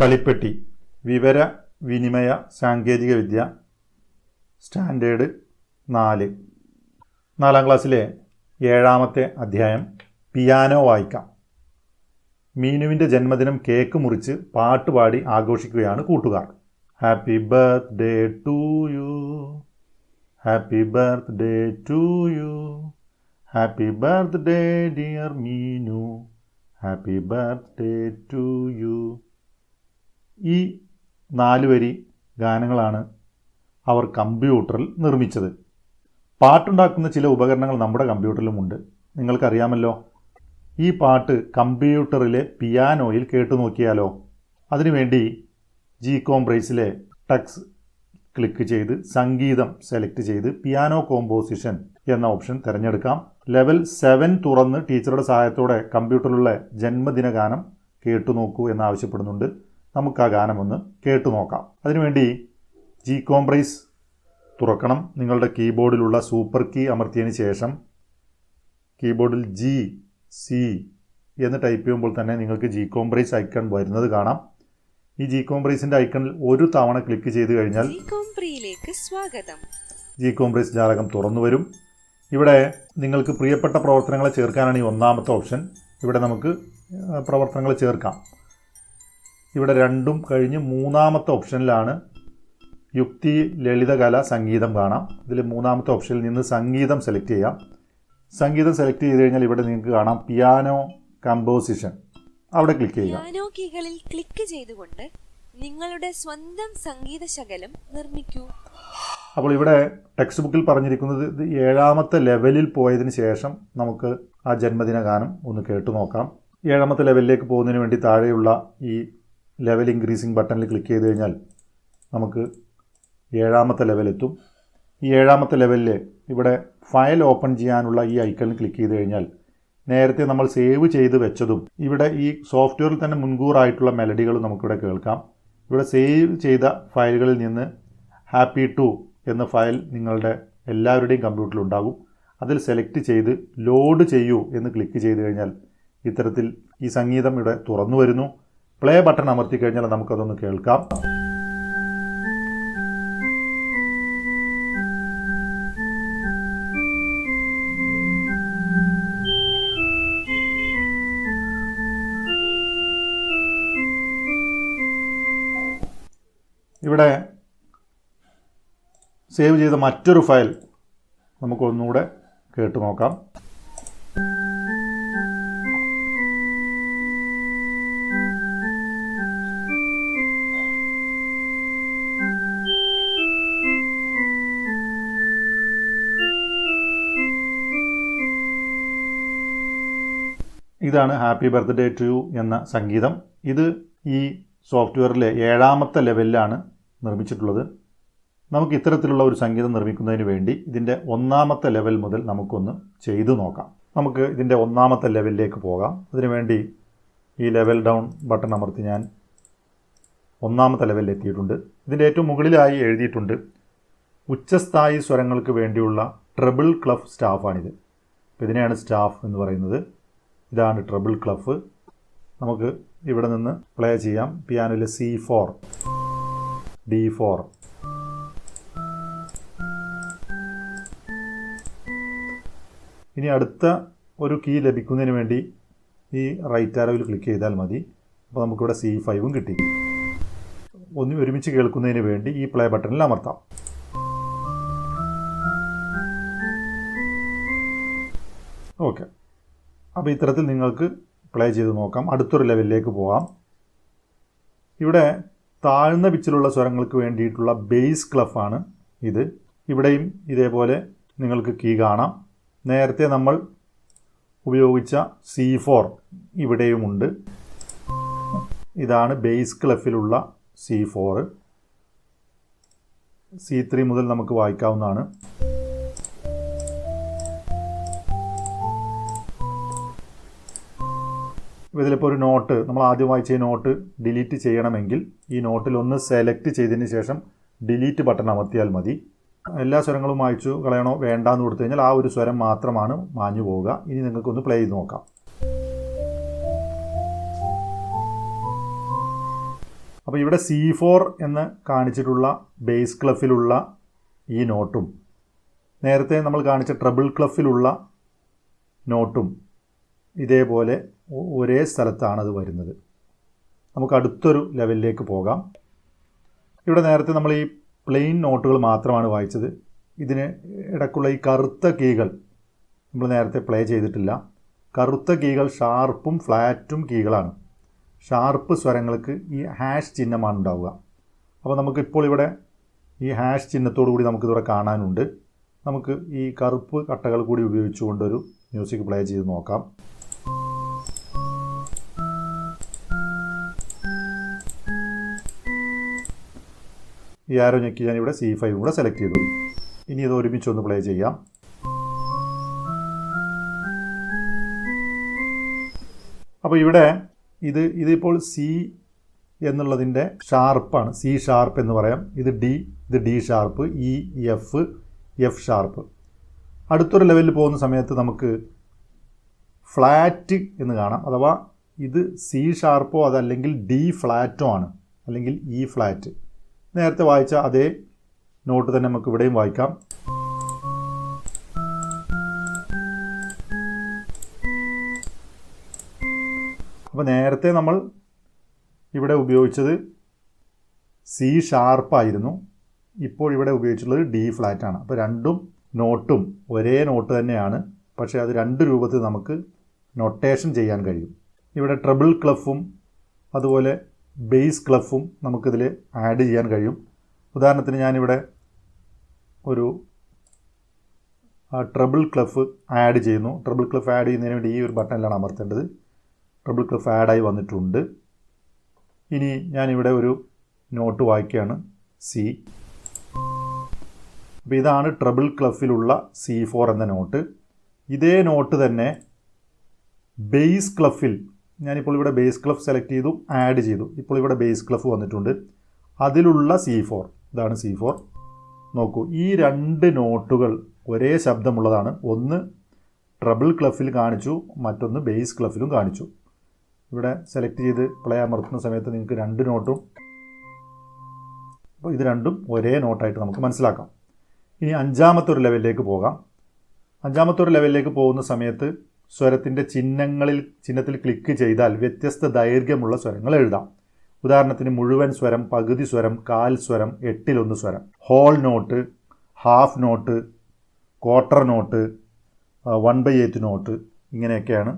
കളിപ്പെട്ടി വിവര വിനിമയ സാങ്കേതികവിദ്യ സ്റ്റാൻഡേർഡ് നാല്. നാലാം ക്ലാസ്സിലെ ഏഴാമത്തെ അധ്യായം പിയാനോ വായിക്കാം. മീനുവിന്റെ ജന്മദിനം കേക്ക് മുറിച്ച് പാട്ടുപാടി ആഘോഷിക്കുകയാണ് കൂട്ടുകാർ. Happy birthday to you happy birthday to you happy birthday dear Meenu happy birthday to you ഈ നാല് വരി ഗാനങ്ങളാണ് അവർ കമ്പ്യൂട്ടറിൽ നിർമ്മിച്ചത്. പാട്ടുണ്ടാക്കുന്ന ചില ഉപകരണങ്ങൾ നമ്മുടെ കമ്പ്യൂട്ടറിലുമുണ്ട്. നിങ്ങൾക്കറിയാമല്ലോ ഈ പാട്ട് കമ്പ്യൂട്ടറിലെ പിയാനോയിൽ കേട്ടു നോക്കിയാലോ? അതിനുവേണ്ടി ജി കോംബ്രൈസിലെ ടക്സ് ക്ലിക്ക് ചെയ്ത് സംഗീതം സെലക്ട് ചെയ്ത് പിയാനോ കോമ്പോസിഷൻ എന്ന ഓപ്ഷൻ തിരഞ്ഞെടുക്കാം. ലെവൽ സെവൻ തുറന്ന് ടീച്ചറുടെ സഹായത്തോടെ കമ്പ്യൂട്ടറിലുള്ള ജന്മദിന ഗാനം കേട്ടു നോക്കൂ എന്ന് ആവശ്യപ്പെടുന്നുണ്ട് നമുക്ക് ആ ഗാനം ഒന്ന് കേട്ടു നോക്കാം. അതിനുവേണ്ടി ജി കോംപ്രൈസ് തുറക്കണം. നിങ്ങളുടെ കീബോർഡിലുള്ള സൂപ്പർ കീ അമർത്തിയതിന് ശേഷം കീബോർഡിൽ ജി സി എന്ന് ടൈപ്പ് ചെയ്യുമ്പോൾ തന്നെ നിങ്ങൾക്ക് ജി കോംപ്രൈസ് ഐക്കൺ വരുന്നത് കാണാം. ഈ ജി കോംപ്രൈസിന്റെ ഐക്കണിൽ ഒരു തവണ ക്ലിക്ക് ചെയ്ത് കഴിഞ്ഞാൽ സ്വാഗതം. ജി കോംപ്രൈസ് ജാലകം തുറന്നു വരും. ഇവിടെ നിങ്ങൾക്ക് പ്രിയപ്പെട്ട പ്രവർത്തനങ്ങളെ ചേർക്കാനാണ് ഈ ഒന്നാമത്തെ ഓപ്ഷൻ ഇവിടെ നമുക്ക് പ്രവർത്തനങ്ങൾ ചേർക്കാം. ഇവിടെ രണ്ടും കഴിഞ്ഞ് മൂന്നാമത്തെ ഓപ്ഷനിലാണ് യുക്തി ലളിതകല സംഗീതം കാണാം. ഇതിൽ മൂന്നാമത്തെ ഓപ്ഷനിൽ നിന്ന് സംഗീതം സെലക്ട് ചെയ്യാം. സംഗീതം സെലക്ട് ചെയ്ത് കഴിഞ്ഞാൽ ഇവിടെ നിങ്ങൾക്ക് കാണാം പിയാനോ കമ്പോസിഷൻ അവിടെ ക്ലിക്ക് ചെയ്യുക. പിയാനോ കീകളിൽ ക്ലിക്ക് ചെയ്തുകൊണ്ട് നിങ്ങളുടെ സ്വന്തം സംഗീത ശകലം നിർമ്മിക്കൂ. അപ്പോൾ ഇവിടെ ടെക്സ്റ്റ് ബുക്കിൽ പറഞ്ഞിരിക്കുന്നത് ഇത് ഏഴാമത്തെ ലെവലിൽ പോയതിന് ശേഷം നമുക്ക് ആ ജന്മദിന ഗാനം ഒന്ന് കേട്ടു നോക്കാം. ഏഴാമത്തെ ലെവലിലേക്ക് പോകുന്നതിന് വേണ്ടി താഴെയുള്ള ഈ ലെവൽ ഇൻക്രീസിങ് ബട്ടണിൽ ക്ലിക്ക് ചെയ്ത് കഴിഞ്ഞാൽ നമുക്ക് ഏഴാമത്തെ ലെവലെത്തും ഈ ഏഴാമത്തെ ലെവലിൽ ഇവിടെ ഫയൽ ഓപ്പൺ ചെയ്യാനുള്ള ഈ ഐക്കണിൽ ക്ലിക്ക് ചെയ്ത് കഴിഞ്ഞാൽ നേരത്തെ നമ്മൾ സേവ് ചെയ്ത് വെച്ചതും ഇവിടെ ഈ സോഫ്റ്റ്വെയറിൽ തന്നെ മുൻകൂറായിട്ടുള്ള മെലഡികളും നമുക്കിവിടെ കേൾക്കാം. ഇവിടെ സേവ് ചെയ്ത ഫയലുകളിൽ നിന്ന് ഹാപ്പി ടു എന്ന ഫയൽ നിങ്ങളുടെ എല്ലാവരുടെയും കമ്പ്യൂട്ടറിൽ ഉണ്ടാകും. അതിൽ സെലക്ട് ചെയ്ത് ലോഡ് ചെയ്യൂ എന്ന് ക്ലിക്ക് ചെയ്ത് കഴിഞ്ഞാൽ ഇത്തരത്തിൽ ഈ സംഗീതം ഇവിടെ തുറന്നു വരുന്നു. പ്ലേ ബട്ടൺ അമർത്തി കഴിഞ്ഞാൽ നമുക്കതൊന്ന് കേൾക്കാം. ഇവിടെ സേവ് ചെയ്ത മറ്റൊരു ഫയൽ നമുക്കൊന്നുകൂടെ കേട്ടു നോക്കാം. ഇതാണ് ഹാപ്പി ബർത്ത്ഡേ ടു യു എന്ന സംഗീതം. ഇത് ഈ സോഫ്റ്റ്വെയറിലെ ഏഴാമത്തെ ലെവലിലാണ് നിർമ്മിച്ചിട്ടുള്ളത്. നമുക്ക് ഇത്തരത്തിലുള്ള ഒരു സംഗീതം നിർമ്മിക്കുന്നതിന് വേണ്ടി ഇതിന്റെ ഒന്നാമത്തെ ലെവൽ മുതൽ നമുക്കൊന്ന് ചെയ്തു നോക്കാം. നമുക്ക് ഇതിന്റെ ഒന്നാമത്തെ ലെവലിലേക്ക് പോകാം. അതിനുവേണ്ടി ഈ ലെവൽ ഡൗൺ ബട്ടൺ അമർത്തി ഞാൻ ഒന്നാമത്തെ ലെവലിൽ എത്തിയിട്ടുണ്ട്. ഇതിന്റെ ഏറ്റവും മുകളിലായി എഴുതിയിട്ടുണ്ട് ഉച്ചസ്ഥായി സ്വരങ്ങൾക്ക് വേണ്ടിയുള്ള ട്രബിൾ ക്ലഫ് സ്റ്റാഫാണിത്. ഇതിനെയാണ് സ്റ്റാഫ് എന്ന് പറയുന്നത്. ഇതാണ് ട്രബിൾ ക്ലഫ്. നമുക്ക് ഇവിടെ നിന്ന് പ്ലേ ചെയ്യാം. പിയാനോയിൽ സി ഫോർ. D four. ഇനി അടുത്ത ഒരു കീ ലഭിക്കുന്നതിന് വേണ്ടി ഈ റൈറ്റ് ആരോയിൽ ക്ലിക്ക് ചെയ്താൽ മതി. അപ്പോൾ നമുക്കിവിടെ സി ഫൈവും കിട്ടി. ഒന്ന് ഒരുമിച്ച് കേൾക്കുന്നതിന് വേണ്ടി ഈ പ്ലേ ബട്ടണിൽ അമർത്താം. ഓക്കെ. അപ്പോൾ ഇത്തരത്തിൽ നിങ്ങൾക്ക് പ്ലേ ചെയ്ത് നോക്കാം. അടുത്തൊരു ലെവലിലേക്ക് പോകാം ഇവിടെ താഴ്ന്ന പിച്ചിലുള്ള സ്വരങ്ങൾക്ക് വേണ്ടിയിട്ടുള്ള ബേസ് ക്ലഫാണ് ഇത്. ഇവിടെയും ഇതേപോലെ നിങ്ങൾക്ക് കീ കാണാം. നേരത്തെ നമ്മൾ ഉപയോഗിച്ച സി ഫോർ ഇവിടെയുമുണ്ട്. ഇതാണ് ബേസ് ക്ലഫിലുള്ള സി ഫോർ സി ത്രീ മുതൽ നമുക്ക് വായിക്കാവുന്നതാണ്. ഇതിലിപ്പോൾ ഒരു നോട്ട് നമ്മൾ ആദ്യം വായിച്ച ഈ നോട്ട് ഡിലീറ്റ് ചെയ്യണമെങ്കിൽ ഈ നോട്ടിൽ ഒന്ന് സെലക്ട് ചെയ്തതിന് ശേഷം ഡിലീറ്റ് ബട്ടൺ അമർത്തിയാൽ മതി. എല്ലാ സ്വരങ്ങളും വായിച്ചു കളയണോ വേണ്ടാന്ന് കൊടുത്തു കഴിഞ്ഞാൽ ആ ഒരു സ്വരം മാത്രമാണ് മാഞ്ഞു പോവുക. ഇനി നിങ്ങൾക്കൊന്ന് പ്ലേ ചെയ്ത് നോക്കാം. അപ്പോൾ ഇവിടെ സി ഫോർ എന്ന് കാണിച്ചിട്ടുള്ള ബേസ് ക്ലഫിലുള്ള ഈ നോട്ടും നേരത്തെ നമ്മൾ കാണിച്ച ട്രബിൾ ക്ലഫിലുള്ള നോട്ടും ഇതേപോലെ ഒരേ സ്ഥലത്താണ് അത് വരുന്നത്. നമുക്ക് അടുത്തൊരു ലെവലിലേക്ക് പോകാം. ഇവിടെ നേരത്തെ നമ്മൾ ഈ പ്ലെയിൻ നോട്ടുകൾ മാത്രമാണ് വായിച്ചത്. ഇതിന് ഇടയ്ക്കുള്ള ഈ കറുത്ത കീകൾ നമ്മൾ നേരത്തെ പ്ലേ ചെയ്തിട്ടില്ല. കറുത്ത കീകൾ ഷാർപ്പും ഫ്ലാറ്റും കീകളാണ്. ഷാർപ്പ് സ്വരങ്ങൾക്ക് ഈ ഹാഷ് ചിഹ്നമാണ് ഉണ്ടാവുക. അപ്പോൾ നമുക്കിപ്പോൾ ഇവിടെ ഈ ഹാഷ് ചിഹ്നത്തോടു കൂടി നമുക്കിതിവിടെ കാണാനുണ്ട്. നമുക്ക് ഈ കറുപ്പ് കട്ടകൾ കൂടി ഉപയോഗിച്ചുകൊണ്ടൊരു മ്യൂസിക് പ്ലേ ചെയ്ത് നോക്കാം. ഈ ആരോ ഞെക്കി ഞാനിവിടെ സി ഫൈവ് കൂടെ സെലക്ട് ചെയ്തു. ഇനി ഇത് ഒരുമിച്ച് ഒന്ന് പ്ലേ ചെയ്യാം. അപ്പോൾ ഇവിടെ ഇത് ഇതിപ്പോൾ സി എന്നുള്ളതിന്റെ ഷാർപ്പാണ് സി ഷാർപ്പ് എന്ന് പറയാം. ഇത് ഡി ഇത് D sharp E F F sharp അടുത്തൊരു ലെവലിൽ പോകുന്ന സമയത്ത് നമുക്ക് ഫ്ലാറ്റ് എന്ന് കാണാം. അഥവാ ഇത് സി ഷാർപ്പോ അതല്ലെങ്കിൽ ഡി ഫ്ലാറ്റോ ആണ്. അല്ലെങ്കിൽ ഇ ഫ്ലാറ്റ്. നേരത്തെ വായിച്ച അതേ നോട്ട് തന്നെ നമുക്ക് ഇവിടെയും വായിക്കാം. അപ്പോൾ നേരത്തെ നമ്മൾ ഇവിടെ ഉപയോഗിച്ചത് സി ഷാർപ്പായിരുന്നു ഇപ്പോൾ ഇവിടെ ഉപയോഗിച്ചിട്ടുള്ളത് ഡി ഫ്ലാറ്റാണ് അപ്പോൾ രണ്ടും നോട്ടും ഒരേ നോട്ട് തന്നെയാണ്. പക്ഷേ അത് രണ്ട് രൂപത്തിൽ നമുക്ക് നൊട്ടേഷൻ ചെയ്യാൻ കഴിയും. ഇവിടെ ട്രബിൾ ക്ലഫും അതുപോലെ ബേസ് ക്ലഫും നമുക്കിതിൽ ആഡ് ചെയ്യാൻ കഴിയും. ഉദാഹരണത്തിന് ഞാനിവിടെ ഒരു ട്രബിൾ ക്ലഫ് ആഡ് ചെയ്യുന്നു. ട്രബിൾ ക്ലഫ് ആഡ് ചെയ്യുന്നതിന് വേണ്ടി ഈ ഒരു ബട്ടണിലാണ് അമർത്തേണ്ടത്. ട്രബിൾ ക്ലഫ് ആഡായി വന്നിട്ടുണ്ട്. ഇനി ഞാനിവിടെ ഒരു നോട്ട് വായിക്കുകയാണ്. സി അപ്പോൾ ഇതാണ് ട്രബിൾ ക്ലഫിലുള്ള സി ഫോർ എന്ന നോട്ട് ഇതേ നോട്ട് തന്നെ ബേസ് ക്ലഫിൽ ഞാനിപ്പോൾ ഇവിടെ ബേസ് ക്ലഫ് സെലക്ട് ചെയ്തു ആഡ് ചെയ്തു. ഇപ്പോൾ ഇവിടെ ബേസ് ക്ലഫ് വന്നിട്ടുണ്ട്. അതിലുള്ള സി ഫോർ ഇതാണ് സി ഫോർ നോക്കൂ ഈ രണ്ട് നോട്ടുകൾ ഒരേ ശബ്ദമുള്ളതാണ്. ഒന്ന് ട്രബിൾ ക്ലഫിൽ കാണിച്ചു മറ്റൊന്ന് ബേസ് ക്ലഫിലും കാണിച്ചു. ഇവിടെ സെലക്ട് ചെയ്ത് പ്ലേ അമർത്തുന്ന സമയത്ത് നിങ്ങൾക്ക് രണ്ട് നോട്ടും. അപ്പോൾ ഇത് രണ്ടും ഒരേ നോട്ടായിട്ട് നമുക്ക് മനസ്സിലാക്കാം. ഇനി അഞ്ചാമത്തെ ഒരു ലെവലിലേക്ക് പോകാം. അഞ്ചാമത്തെ ഒരു ലെവലിലേക്ക് പോകുന്ന സമയത്ത് സ്വരത്തിന്റെ ചിഹ്നങ്ങളിൽ ചിഹ്നത്തിൽ ക്ലിക്ക് ചെയ്താൽ വ്യത്യസ്ത ദൈർഘ്യമുള്ള സ്വരങ്ങൾ എഴുതാം. ഉദാഹരണത്തിന് മുഴുവൻ സ്വരം പകുതി സ്വരം കാൽ സ്വരം എട്ടിലൊന്ന് സ്വരം. Whole note half note quarter note one by eight note ഇങ്ങനെയൊക്കെയാണ്.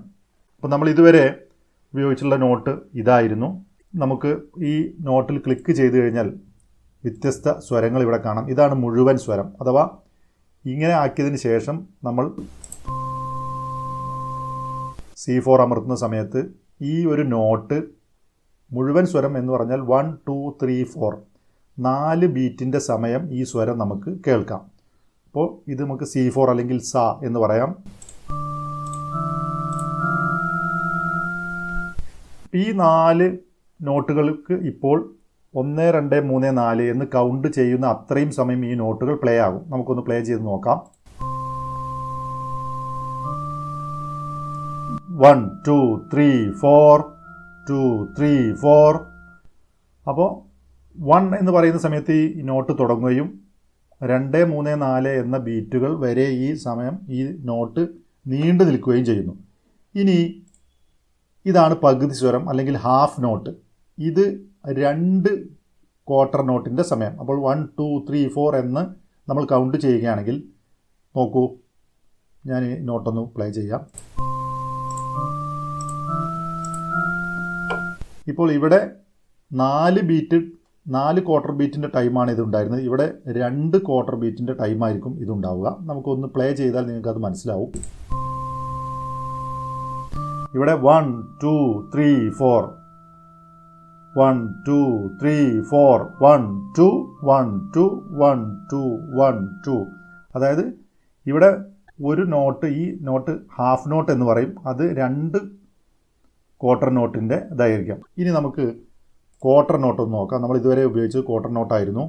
അപ്പോൾ നമ്മൾ ഇതുവരെ ഉപയോഗിച്ചുള്ള നോട്ട് ഇതായിരുന്നു. നമുക്ക് ഈ നോട്ടിൽ ക്ലിക്ക് ചെയ്ത് കഴിഞ്ഞാൽ വ്യത്യസ്ത സ്വരങ്ങൾ ഇവിടെ കാണാം. ഇതാണ് മുഴുവൻ സ്വരം. അഥവാ ഇങ്ങനെ ആക്കിയതിന് ശേഷം നമ്മൾ സി ഫോർ അമർത്തുന്ന സമയത്ത് ഈ ഒരു നോട്ട് മുഴുവൻ സ്വരം എന്ന് പറഞ്ഞാൽ വൺ ടു ത്രീ ഫോർ നാല് ബീറ്റിന്റെ സമയം ഈ സ്വരം നമുക്ക് കേൾക്കാം. അപ്പോൾ ഇത് നമുക്ക് സി ഫോർ അല്ലെങ്കിൽ സ എന്ന് പറയാം. ഈ നാല് നോട്ടുകൾക്ക് ഇപ്പോൾ ഒന്ന് രണ്ട് മൂന്ന് നാല് എന്ന് കൗണ്ട് ചെയ്യുന്ന അത്രയും സമയം ഈ നോട്ടുകൾ പ്ലേ ആകും. നമുക്കൊന്ന് പ്ലേ ചെയ്ത് നോക്കാം. One two three four two three four. അപ്പോൾ വൺ എന്ന് പറയുന്ന സമയത്ത് ഈ നോട്ട് തുടങ്ങുകയും രണ്ട് മൂന്ന് നാല് എന്ന ബീറ്റുകൾ വരെ ഈ സമയം ഈ നോട്ട് നീണ്ടു നിൽക്കുകയും ചെയ്യുന്നു. ഇനി ഇതാണ് പകുതി സ്വരം അല്ലെങ്കിൽ ഹാഫ് നോട്ട്. ഇത് രണ്ട് ക്വാർട്ടർ നോട്ടിന്റെ സമയം. അപ്പോൾ വൺ ടു ത്രീ ഫോർ എന്ന് നമ്മൾ കൗണ്ട് ചെയ്യുകയാണെങ്കിൽ നോക്കൂ ഞാൻ നോട്ടൊന്ന് പ്ലേ ചെയ്യാം. ഇപ്പോൾ ഇവിടെ നാല് ബീറ്റ് നാല് ക്വാർട്ടർ ബീറ്റിന്റെ ടൈമാണ് ഇതുണ്ടായിരുന്നത് ഇവിടെ രണ്ട് ക്വാർട്ടർ ബീറ്റിന്റെ ടൈമായിരിക്കും ഇതുണ്ടാവുക നമുക്കൊന്ന് പ്ലേ ചെയ്താൽ നിങ്ങൾക്കത് മനസ്സിലാവും. ഇവിടെ one two three four one two three four one two one two one two one two അതായത് ഇവിടെ ഒരു നോട്ട് ഈ നോട്ട് ഹാഫ് നോട്ട് എന്ന് പറയും. അത് രണ്ട് ക്വാർട്ടർ നോട്ടിന്റെ ദൈർഘ്യം ഇനി നമുക്ക് ക്വാർട്ടർ നോട്ട് ഒന്ന് നോക്കാം. നമ്മൾ ഇതുവരെ ഉപയോഗിച്ചത് ക്വാർട്ടർ നോട്ടായിരുന്നു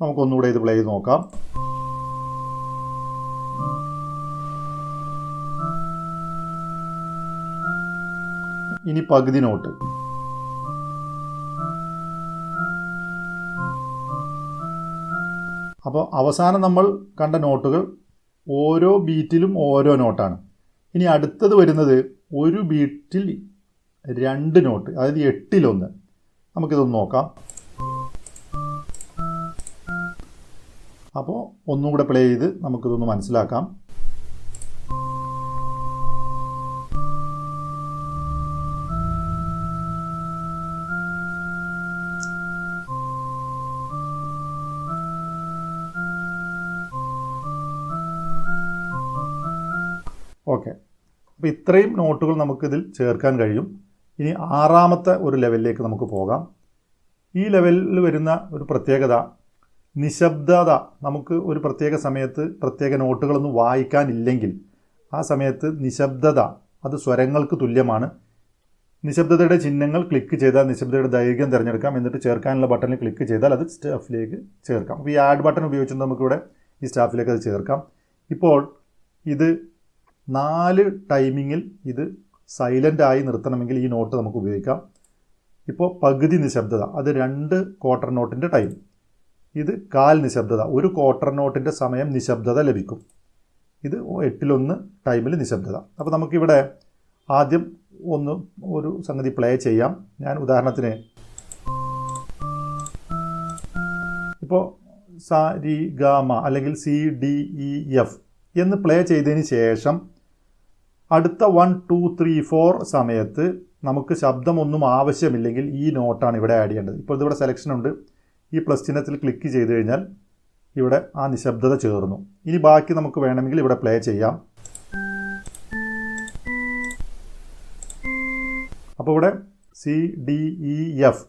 നമുക്കൊന്നുകൂടെ ഇത് പ്ലേ ചെയ്ത് നോക്കാം. ഇനി പകുതി നോട്ട് അപ്പോൾ അവസാനം നമ്മൾ കണ്ട നോട്ടുകൾ ഓരോ ബീറ്റിലും ഓരോ നോട്ടാണ് ഇനി അടുത്തത് വരുന്നത് ഒരു ബീറ്റിൽ രണ്ട് നോട്ട് അതായത് എട്ടിലൊന്ന്. നമുക്കിതൊന്ന് നോക്കാം. അപ്പോൾ ഒന്നും കൂടെ പ്ലേ ചെയ്ത് നമുക്കിതൊന്ന് മനസ്സിലാക്കാം. അപ്പോൾ ഇത്രയും നോട്ടുകൾ നമുക്കിതിൽ ചേർക്കാൻ കഴിയും. ഇനി ആറാമത്തെ ഒരു ലെവലിലേക്ക് നമുക്ക് പോകാം. ഈ ലെവലിൽ വരുന്ന ഒരു പ്രത്യേകത നിശബ്ദത. നമുക്ക് ഒരു പ്രത്യേക സമയത്ത് പ്രത്യേക നോട്ടുകളൊന്നും വായിക്കാനില്ലെങ്കിൽ ആ സമയത്ത് നിശബ്ദത അത് സ്വരങ്ങൾക്ക് തുല്യമാണ്. നിശബ്ദതയുടെ ചിഹ്നങ്ങൾ ക്ലിക്ക് ചെയ്താൽ നിശബ്ദതയുടെ ദൈർഘ്യം തിരഞ്ഞെടുക്കാം എന്നിട്ട് ചേർക്കാനുള്ള ബട്ടണിൽ ക്ലിക്ക് ചെയ്താൽ അത് സ്റ്റാഫിലേക്ക് ചേർക്കാം. അപ്പോൾ ഈ ആഡ് ബട്ടൺ ഉപയോഗിച്ചുകൊണ്ട് നമുക്കിവിടെ ഈ സ്റ്റാഫിലേക്ക് അത് ചേർക്കാം. ഇപ്പോൾ ഇത് നാല് ടൈമിങ്ങിൽ ഇത് സൈലന്റ് ആയി നിർത്തണമെങ്കിൽ ഈ നോട്ട് നമുക്ക് ഉപയോഗിക്കാം. ഇപ്പോൾ പകുതി നിശബ്ദത അത് രണ്ട് ക്വാർട്ടർ നോട്ടിന്റെ ടൈം ഇത് കാൽ നിശബ്ദത ഒരു ക്വാർട്ടർ നോട്ടിന്റെ സമയം നിശബ്ദത ലഭിക്കും. ഇത് എട്ടിലൊന്ന് ടൈമിൽ നിശബ്ദത. അപ്പോൾ നമുക്കിവിടെ ആദ്യം ഒന്ന് ഒരു സംഗതി പ്ലേ ചെയ്യാം. ഞാൻ ഉദാഹരണത്തിന് ഇപ്പോൾ സ രി ഗാമ അല്ലെങ്കിൽ സി ഡി ഇ എഫ് എന്ന് പ്ലേ ചെയ്തതിന് ശേഷം അടുത്ത വൺ ടു ത്രീ ഫോർ സമയത്ത് നമുക്ക് ശബ്ദമൊന്നും ആവശ്യമില്ലെങ്കിൽ ഈ നോട്ടാണ് ഇവിടെ ആഡ് ചെയ്യേണ്ടത്. ഇപ്പോൾ ഇതിവിടെ സെലക്ഷൻ ഉണ്ട്. ഈ പ്ലസ് ചിഹ്നത്തിൽ ക്ലിക്ക് ചെയ്ത് കഴിഞ്ഞാൽ ഇവിടെ ആ നിശബ്ദത ചേർന്നു. ഇനി ബാക്കി നമുക്ക് വേണമെങ്കിൽ ഇവിടെ പ്ലേ ചെയ്യാം. അപ്പോൾ ഇവിടെ സി ഡി ഇ എഫ്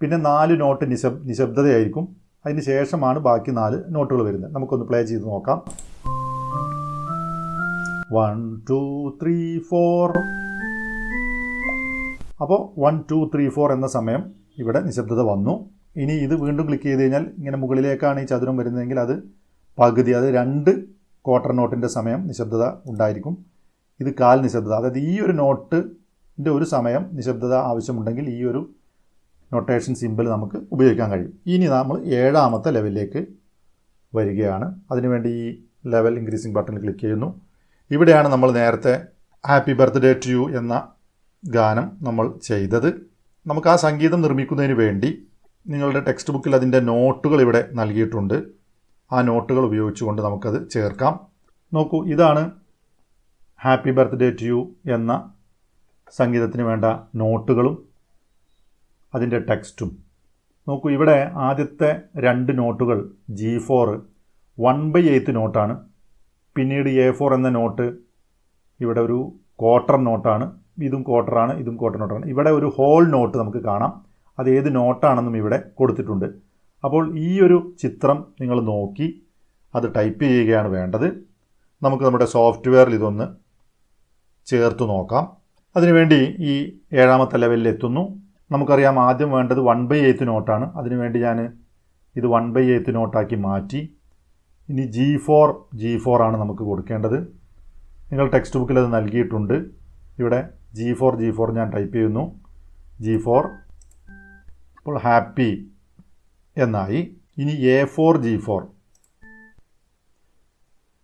പിന്നെ നാല് നോട്ട് നിശബ് നിശബ്ദതയായിരിക്കും. അതിന് ശേഷമാണ് ബാക്കി നാല് നോട്ടുകൾ വരുന്നത്. നമുക്കൊന്ന് പ്ലേ ചെയ്ത് നോക്കാം. വൺ ടു ത്രീ ഫോർ അപ്പോൾ വൺ ടു ത്രീ ഫോർ എന്ന സമയം ഇവിടെ നിശബ്ദത വന്നു. ഇനി ഇത് വീണ്ടും ക്ലിക്ക് ചെയ്ത് കഴിഞ്ഞാൽ ഇങ്ങനെ മുകളിലേക്കാണ് ഈ ചതുരം വരുന്നതെങ്കിൽ അത് പകുതി അത് രണ്ട് ക്വാർട്ടർ നോട്ടിന്റെ സമയം നിശബ്ദത ഉണ്ടായിരിക്കും. ഇത് കാൽ നിശബ്ദത. അതായത് ഈ ഒരു നോട്ടിന്റെ ഒരു സമയം നിശബ്ദത ആവശ്യമുണ്ടെങ്കിൽ ഈ ഒരു നൊട്ടേഷൻ സിമ്പിൾ നമുക്ക് ഉപയോഗിക്കാൻ കഴിയും. ഇനി നമ്മൾ ഏഴാമത്തെ ലെവലിലേക്ക് വരികയാണ്. അതിനുവേണ്ടി ഈ ലെവൽ ഇൻക്രീസിങ് ബട്ടണിൽ ക്ലിക്ക് ചെയ്യുന്നു. ഇവിടെയാണ് നമ്മൾ നേരത്തെ ഹാപ്പി ബർത്ത്ഡേ ടു യു എന്ന ഗാനം നമ്മൾ ചെയ്തത്. നമുക്ക് ആ സംഗീതം നിർമ്മിക്കുന്നതിന് വേണ്ടി നിങ്ങളുടെ ടെക്സ്റ്റ് ബുക്കിൽ അതിന്റെ നോട്ടുകൾ ഇവിടെ നൽകിയിട്ടുണ്ട്. ആ നോട്ടുകൾ ഉപയോഗിച്ചുകൊണ്ട് നമുക്കത് ചേർക്കാം. നോക്കൂ ഇതാണ് ഹാപ്പി ബർത്ത്ഡേ ടു യു എന്ന സംഗീതത്തിന് വേണ്ട നോട്ടുകളും അതിന്റെ ടെക്സ്റ്റും. നോക്കൂ ഇവിടെ ആദ്യത്തെ രണ്ട് നോട്ടുകൾ G four one by eight നോട്ടാണ്. പിന്നീട് എ ഫോർ എന്ന നോട്ട് ഇവിടെ ഒരു ക്വാർട്ടർ നോട്ടാണ് ഇതും ക്വാർട്ടറാണ് ഇതും ക്വാർട്ടർ നോട്ടാണ് ഇവിടെ ഒരു ഹോൾ നോട്ട് നമുക്ക് കാണാം. അത് ഏത് നോട്ടാണെന്നും ഇവിടെ കൊടുത്തിട്ടുണ്ട്. അപ്പോൾ ഈ ഒരു ചിത്രം നിങ്ങൾ നോക്കി അത് ടൈപ്പ് ചെയ്യുകയാണ് വേണ്ടത്. നമുക്ക് നമ്മുടെ സോഫ്റ്റ്വെയറിൽ ഇതൊന്ന് ചേർത്ത് നോക്കാം. അതിനുവേണ്ടി ഈ ഏഴാമത്തെ ലെവലിൽ എത്തുന്നു. നമുക്കറിയാം ആദ്യം വേണ്ടത് വൺ ബൈ എയ്ത്ത് നോട്ടാണ് അതിനുവേണ്ടി ഞാൻ ഇത് വൺ ബൈ എയ്ത്ത് നോട്ടാക്കി മാറ്റി ഇനി ജി ഫോർ ജി ഫോർ ആണ് നമുക്ക് കൊടുക്കേണ്ടത്. നിങ്ങൾ ടെക്സ്റ്റ് ബുക്കിൽ അത് നൽകിയിട്ടുണ്ട്. ഇവിടെ ജി ഫോർ ജി ഫോർ ഞാൻ ടൈപ്പ് ചെയ്യുന്നു. ജി ഫോർ ഇപ്പോൾ ഹാപ്പി എന്നായി. ഇനി എ ഫോർ ജി ഫോർ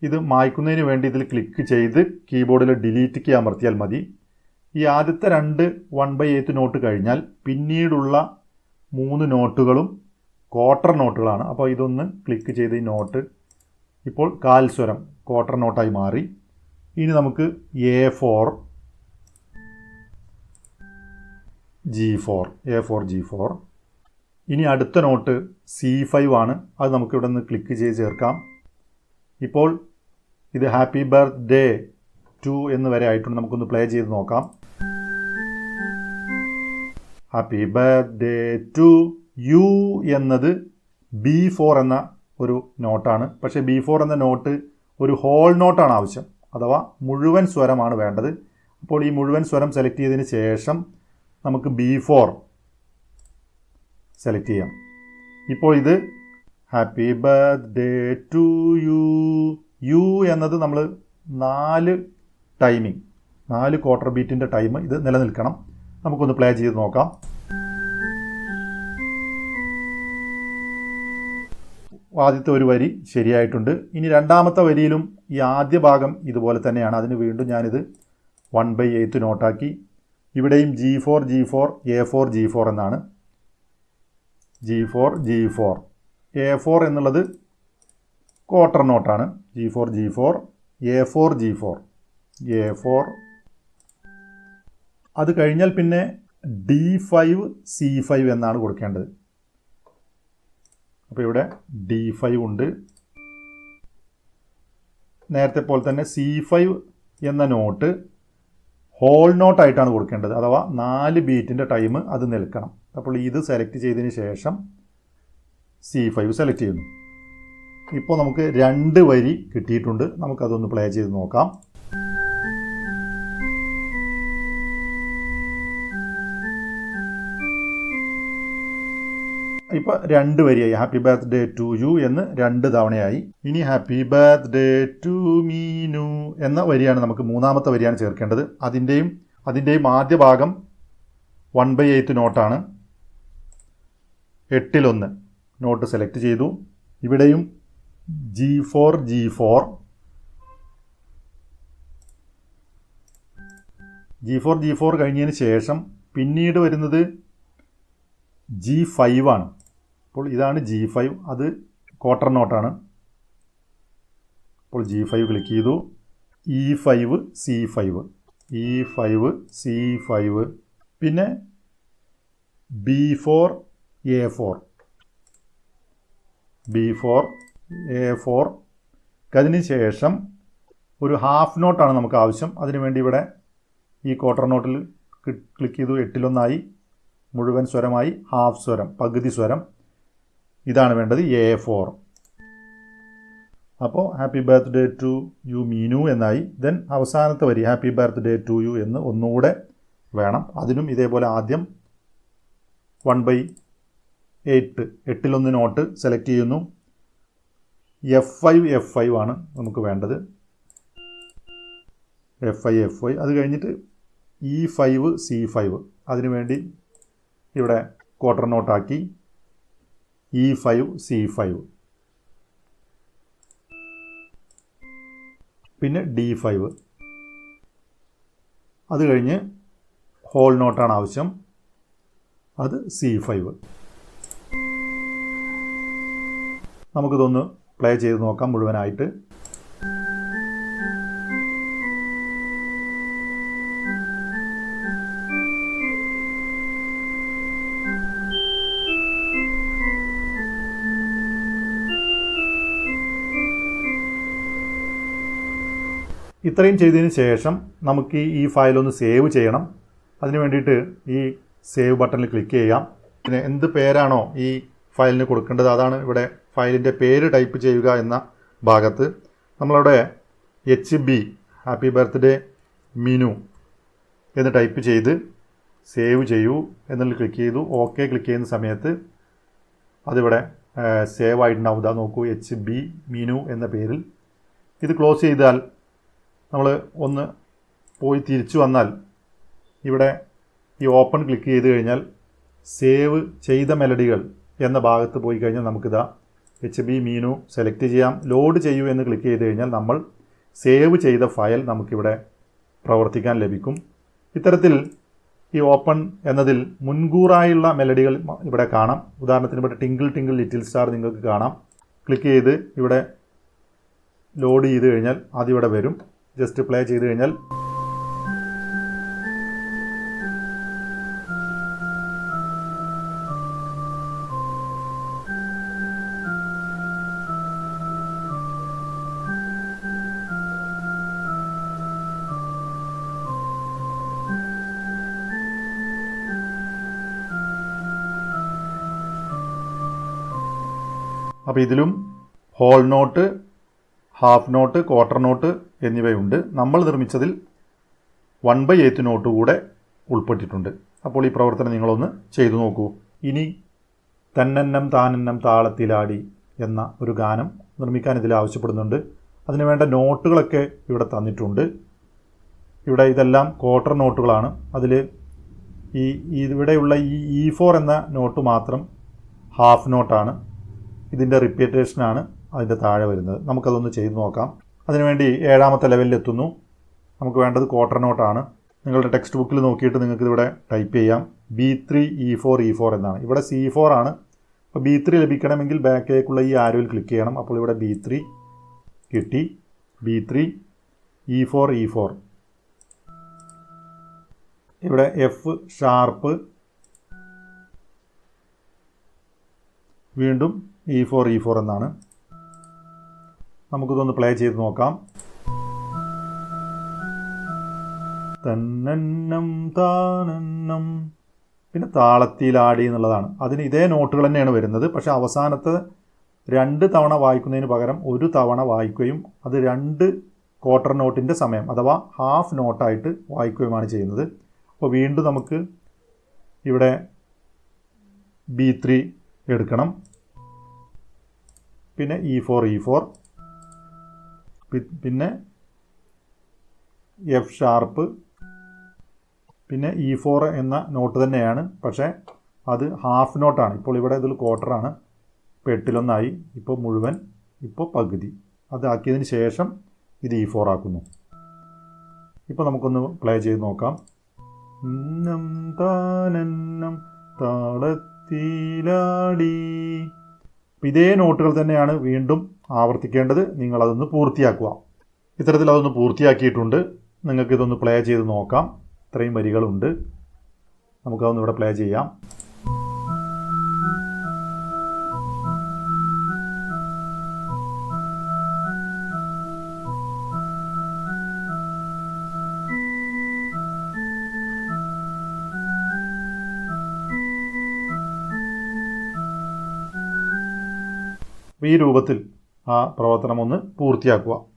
ഇത് മായ്ക്കുന്നതിന് വേണ്ടി ഇതിൽ ക്ലിക്ക് ചെയ്ത് കീബോർഡിൽ ഡിലീറ്റ് കീ അമർത്തിയാൽ മതി. ഈ ആദ്യത്തെ രണ്ട് വൺ ബൈ എയ്ത്ത് നോട്ട് കഴിഞ്ഞാൽ പിന്നീടുള്ള മൂന്ന് നോട്ടുകളും ക്വാർട്ടർ നോട്ടുകളാണ് അപ്പോൾ ഇതൊന്ന് ക്ലിക്ക് ചെയ്ത് ഈ നോട്ട് ഇപ്പോൾ കാൽസ്വരം ക്വാർട്ടർ നോട്ടായി മാറി. ഇനി നമുക്ക് A four G four A four G four ഇനി അടുത്ത നോട്ട് സി ഫൈവ് ആണ്. അത് നമുക്കിവിടെ നിന്ന് ക്ലിക്ക് ചെയ്ത് ചേർക്കാം. ഇപ്പോൾ ഇത് ഹാപ്പി ബർത്ത്ഡേ ടു എന്ന് വരെ ആയിട്ടുണ്ട്. നമുക്കൊന്ന് പ്ലേ ചെയ്ത് നോക്കാം. ഹാപ്പി ബർത്ത്ഡേ ടു യു എന്നത് ബി ഫോർ എന്ന ഒരു നോട്ടാണ്. പക്ഷേ ബി ഫോർ എന്ന നോട്ട് ഒരു ഹോൾ നോട്ടാണ് ആവശ്യം. അഥവാ മുഴുവൻ സ്വരമാണ് വേണ്ടത്. അപ്പോൾ ഈ മുഴുവൻ സ്വരം സെലക്ട് ചെയ്തതിന് ശേഷം നമുക്ക് ബി ഫോർ സെലക്ട് ചെയ്യാം. ഇപ്പോൾ ഇത് happy birthday to you. You എന്നത് നമ്മൾ നാല് ടൈമിംഗ് നാല് ക്വാർട്ടർ ബീറ്റിന്റെ ടൈം ഇത് നിലനിൽക്കണം. നമുക്കൊന്ന് പ്ലേ ചെയ്ത് നോക്കാം. ആദ്യത്തെ ഒരു വരി ശരിയായിട്ടുണ്ട്. ഇനി രണ്ടാമത്തെ വരിയിലും ഈ ആദ്യ ഭാഗം ഇതുപോലെ തന്നെയാണ്. അതിന് വീണ്ടും ഞാനിത് വൺ ബൈ എയ്ത്ത് നോട്ടാക്കി ഇവിടെയും G four G four A four G four എന്നാണ്. G four G four A four എന്നുള്ളത് quarter നോട്ടാണ് G four G four A four G four A four അത് കഴിഞ്ഞാൽ പിന്നെ ഡി ഫൈവ് സി ഫൈവ് എന്നാണ് കൊടുക്കേണ്ടത്. അപ്പോൾ ഇവിടെ ഡി ഫൈവ് ഉണ്ട്. നേരത്തെ പോലെ തന്നെ സി ഫൈവ് എന്ന നോട്ട് ഹോൾ നോട്ടായിട്ടാണ് കൊടുക്കേണ്ടത്. അഥവാ നാല് ബീറ്റിന്റെ ടൈം അത് നിൽക്കണം. അപ്പോൾ ഇത് സെലക്ട് ചെയ്തതിന് ശേഷം സി ഫൈവ് സെലക്ട് ചെയ്യുന്നു. ഇപ്പോൾ നമുക്ക് രണ്ട് വരി കിട്ടിയിട്ടുണ്ട്. നമുക്കതൊന്ന് പ്ലേ ചെയ്ത് നോക്കാം. ഇപ്പോൾ രണ്ട് വരിയായി. ഹാപ്പി ബർത്ത്ഡേ ടു യു എന്ന് രണ്ട് തവണയായി. ഇനി ഹാപ്പി ബർത്ത്ഡേ ടു മീനു എന്ന വരിയാണ് നമുക്ക് മൂന്നാമത്തെ വരിയാണ് ചേർക്കേണ്ടത്. അതിന്റെയും അതിന്റെയും ആദ്യ ഭാഗം വൺ ബൈ എയ്ത്ത് നോട്ടാണ് എട്ടിലൊന്ന് നോട്ട് സെലക്ട് ചെയ്തു. ഇവിടെയും G four G four G four G four കഴിഞ്ഞതിന് ശേഷം പിന്നീട് വരുന്നത് ജി ഫൈവ് ആണ്. അപ്പോൾ ഇതാണ് ജി ഫൈവ് അത് ക്വാർട്ടർ നോട്ടാണ് അപ്പോൾ ജി ഫൈവ് ക്ലിക്ക് ചെയ്തു. E five C five E five C five പിന്നെ B four A four B four A four അതിന് ശേഷം ഒരു ഹാഫ് നോട്ടാണ് നമുക്ക് ആവശ്യം. അതിനുവേണ്ടി ഇവിടെ ഈ ക്വാർട്ടർ നോട്ടിൽ ക്ലിക്ക് ചെയ്തു. എട്ടിലൊന്നായി. മുഴുവൻ സ്വരമായി. ഹാഫ് സ്വരം. പകുതി സ്വരം. ഇതാണ് വേണ്ടത് എ ഫോർ അപ്പോൾ happy birthday to you Meenu എന്നായി. ദെൻ അവസാനത്തെ വരി ഹാപ്പി ബർത്ത്ഡേ ടു യു എന്ന് ഒന്നുകൂടെ വേണം. അതിനും ഇതേപോലെ ആദ്യം വൺ ബൈ എയ്റ്റ് എട്ടിലൊന്ന് നോട്ട് സെലക്ട് ചെയ്യുന്നു. എഫ് ഫൈവ് എഫ് ഫൈവ് ആണ് നമുക്ക് വേണ്ടത്. എഫ് ഐ എഫ് ഐ അത് കഴിഞ്ഞിട്ട് ഇ ഫൈവ് സി ഫൈവ് അതിനുവേണ്ടി ഇവിടെ ക്വാർട്ടർ നോട്ടാക്കി ഇ ഫൈവ് സി ഫൈവ് പിന്നെ ഡി ഫൈവ് അത് കഴിഞ്ഞ് ഹോൾ നോട്ടാണ് ആവശ്യം. അത് സി ഫൈവ് നമുക്കിതൊന്ന് പ്ലേ ചെയ്ത് നോക്കാം മുഴുവനായിട്ട്. ഇത്രയും ചെയ്തതിന് ശേഷം നമുക്ക് ഈ ഫയൽ ഒന്ന് സേവ് ചെയ്യണം. അതിന് വേണ്ടിയിട്ട് ഈ സേവ് ബട്ടണിൽ ക്ലിക്ക് ചെയ്യാം. പിന്നെ എന്ത് പേരാണോ ഈ ഫയലിന് കൊടുക്കേണ്ടത്? അതാണ് ഇവിടെ ഫയലിന്റെ പേര് ടൈപ്പ് ചെയ്യുക എന്ന ഭാഗത്ത്. നമ്മളവിടെ H B happy birthday Minu എന്ന് ടൈപ്പ് ചെയ്ത് സേവ് ചെയ്യൂ എന്നുള്ളത് ക്ലിക്ക് ചെയ്തു. ഓക്കെ ക്ലിക്ക് ചെയ്യുന്ന സമയത്ത് അതിവിടെ സേവ് ആയിട്ടുണ്ടാവും ഇതാ നോക്കൂ എച്ച് ബി മിനു എന്ന പേരിൽ. ഇത് ക്ലോസ് ചെയ്താൽ നമ്മൾ ഒന്ന് പോയി തിരിച്ചു വന്നാൽ ഇവിടെ ഈ ഓപ്പൺ ക്ലിക്ക് ചെയ്ത് കഴിഞ്ഞാൽ സേവ് ചെയ്ത മെലഡികൾ എന്ന ഭാഗത്ത് പോയി കഴിഞ്ഞാൽ നമുക്കിതാ എച്ച് ബി മീനു സെലക്ട് ചെയ്യാം. ലോഡ് ചെയ്യൂ എന്ന് ക്ലിക്ക് ചെയ്ത് കഴിഞ്ഞാൽ നമ്മൾ സേവ് ചെയ്ത ഫയൽ നമുക്കിവിടെ പ്രവർത്തിക്കാൻ ലഭിക്കും. ഇത്തരത്തിൽ ഈ ഓപ്പൺ എന്നതിൽ മുൻകൂറായുള്ള മെലഡികൾ ഇവിടെ കാണാം. ഉദാഹരണത്തിന് ഇവിടെ ടിങ്കിൾ ടിങ്കിൾ ലിറ്റിൽ സ്റ്റാർ നിങ്ങൾക്ക് കാണാം. ക്ലിക്ക് ചെയ്ത് ഇവിടെ ലോഡ് ചെയ്ത് കഴിഞ്ഞാൽ അതിവിടെ വരും. ജസ്റ്റ് പ്ലേ ചെയ്ത് കഴിഞ്ഞാൽ അപ്പോൾ ഇതിലും whole note half note quarter note എന്നിവയുണ്ട്. നമ്മൾ നിർമ്മിച്ചതിൽ വൺ ബൈ എയ്ത്ത് നോട്ട് കൂടെ ഉൾപ്പെട്ടിട്ടുണ്ട്. അപ്പോൾ ഈ പ്രവർത്തനം നിങ്ങളൊന്ന് ചെയ്തു നോക്കൂ. ഇനി തന്നെന്നം താനെന്നം താളത്തിലാടി എന്ന ഒരു ഗാനം നിർമ്മിക്കാൻ ഇതിൽ ആവശ്യപ്പെടുന്നുണ്ട്. അതിന് വേണ്ട നോട്ടുകളൊക്കെ ഇവിടെ തന്നിട്ടുണ്ട്. ഇവിടെ ഇതെല്ലാം ക്വാർട്ടർ നോട്ടുകളാണ് അതിൽ ഈ ഇവിടെയുള്ള ഈ ഇ ഫോർ എന്ന നോട്ട് മാത്രം ഹാഫ് നോട്ടാണ് ഇതിന്റെ റിപ്പീറ്റേഷനാണ് അതിന്റെ താഴെ വരുന്നത്. നമുക്കതൊന്ന് ചെയ്തു നോക്കാം. അതിനുവേണ്ടി ഏഴാമത്തെ ലെവലിൽ എത്തുന്നു നമുക്ക് വേണ്ടത് ക്വാർട്ടർ നോട്ടാണ് നിങ്ങളുടെ ടെക്സ്റ്റ് ബുക്കിൽ നോക്കിയിട്ട് നിങ്ങൾക്ക് ഇവിടെ ടൈപ്പ് ചെയ്യാം. B three E four E four എന്നാണ്. ഇവിടെ സി ഫോർ ആണ്. അപ്പോൾ ബി ത്രീ ലഭിക്കണമെങ്കിൽ ബാക്കിലേക്കുള്ള ഈ ആരോയിൽ ക്ലിക്ക് ചെയ്യണം. അപ്പോൾ ഇവിടെ ബി ത്രീ കിട്ടി. B three E four E four ഇവിടെ എഫ് ഷാർപ്പ് വീണ്ടും ഇ ഫോർ ഇ ഫോർ എന്നാണ്. നമുക്കിതൊന്ന് പ്ലേ ചെയ്ത് നോക്കാം. തന്നന്നം താനന്നം. പിന്നെ താളത്തിലാടി എന്നുള്ളതാണ്. അതിന് ഇതേ നോട്ടുകൾ തന്നെയാണ് വരുന്നത്. പക്ഷേ അവസാനത്തെ രണ്ട് തവണ വായിക്കുന്നതിന് പകരം ഒരു തവണ വായിക്കുകയും അത് രണ്ട് ക്വാർട്ടർ നോട്ടിന്റെ സമയം അഥവാ ഹാഫ് നോട്ടായിട്ട് വായിക്കുകയുമാണ് ചെയ്യുന്നത്. അപ്പോൾ വീണ്ടും നമുക്ക് ഇവിടെ ബി ത്രീ എടുക്കണം. പിന്നെ ഇ ഫോർ ഇ ഫോർ പിന്നെ എഫ് ഷാർപ്പ് പിന്നെ ഇ ഫോർ എന്ന നോട്ട് തന്നെയാണ്. പക്ഷേ അത് ഹാഫ് നോട്ടാണ് ഇപ്പോൾ ഇവിടെ ഇതിൽ ക്വാർട്ടറാണ് ഇപ്പോൾ എട്ടിലൊന്നായി. ഇപ്പോൾ മുഴുവൻ ഇപ്പോൾ പകുതി. അതാക്കിയതിന് ശേഷം ഇത് ഇ ഫോർ ആക്കുന്നു. ഇപ്പോൾ നമുക്കൊന്ന് പ്ലേ ചെയ്ത് നോക്കാം. നം താളത്തിലാടി. ഇതേ നോട്ടുകൾ തന്നെയാണ് വീണ്ടും ആവർത്തിക്കേണ്ടത് നിങ്ങളതൊന്ന് പൂർത്തിയാക്കുക. ഇത്തരത്തിൽ അതൊന്ന് പൂർത്തിയാക്കിയിട്ടുണ്ട്. നിങ്ങൾക്ക് ഇതൊന്ന് പ്ലേ ചെയ്ത് നോക്കാം. ഇത്രയും വരികളുണ്ട്. നമുക്കതൊന്ന് ഇവിടെ പ്ലേ ചെയ്യാം. ഈ രൂപത്തിൽ ആ പ്രവർത്തനം ഒന്ന് പൂർത്തിയാക്കുക.